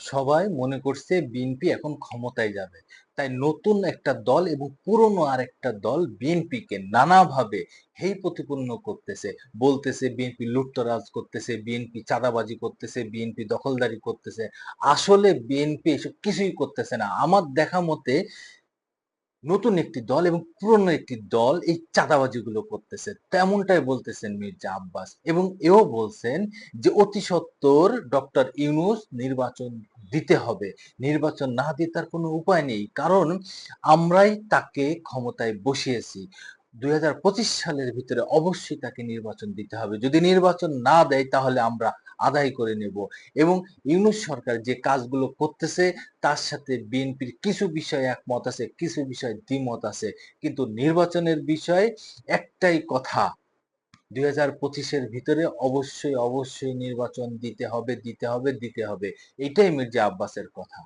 সবাই মনে করছে বিএনপি এখন ক্ষমতায় যাবে। তাই নতুন একটা দল এবং পুরনো আরেকটা দল বিএনপিকে নানাভাবে হেই প্রতিপন্ন করতেছে। বলতেছে বিএনপি লুটতরাজ করতেছে, বিএনপি চাঁদাবাজি করতেছে, বিএনপি দখলদারি করতেছে। আসলে বিএনপি এসব কিছুই করতেছে না। আমার দেখা মতে নতুন একটি দল এবং পুরনো একটি দল এই চাঁদাবাজিগুলো করতেছে। তেমনটাই বলতেছেন মির্জা আব্বাস এবং এও বলছেন যে অতি সত্বর ডক্টর ইউনুস নির্বাচন দিতে হবে। নির্বাচন না দিয়ে তার কোনো উপায় নেই। কারণ আমরাই তাকে ক্ষমতায় বসিয়েছি। দুই হাজার পঁচিশ সালের ভিতরে অবশ্যই তাকে নির্বাচন দিতে হবে। যদি নির্বাচন না দেয় তাহলে আমরা আদায় করে নেব। এবং ইউনুস সরকার যে কাজগুলো করতেছে, তার সাথে বিএনপির কিছু বিষয়ে একমত আছে, কিছু বিষয়ে দ্বিমত আছে। কিন্তু নির্বাচনের বিষয়ে একটাই কথা, দুই হাজার পঁচিশের ভিতরে অবশ্যই অবশ্যই নির্বাচন দিতে হবে দিতে হবে দিতে হবে। এটাই মির্জা আব্বাসের কথা।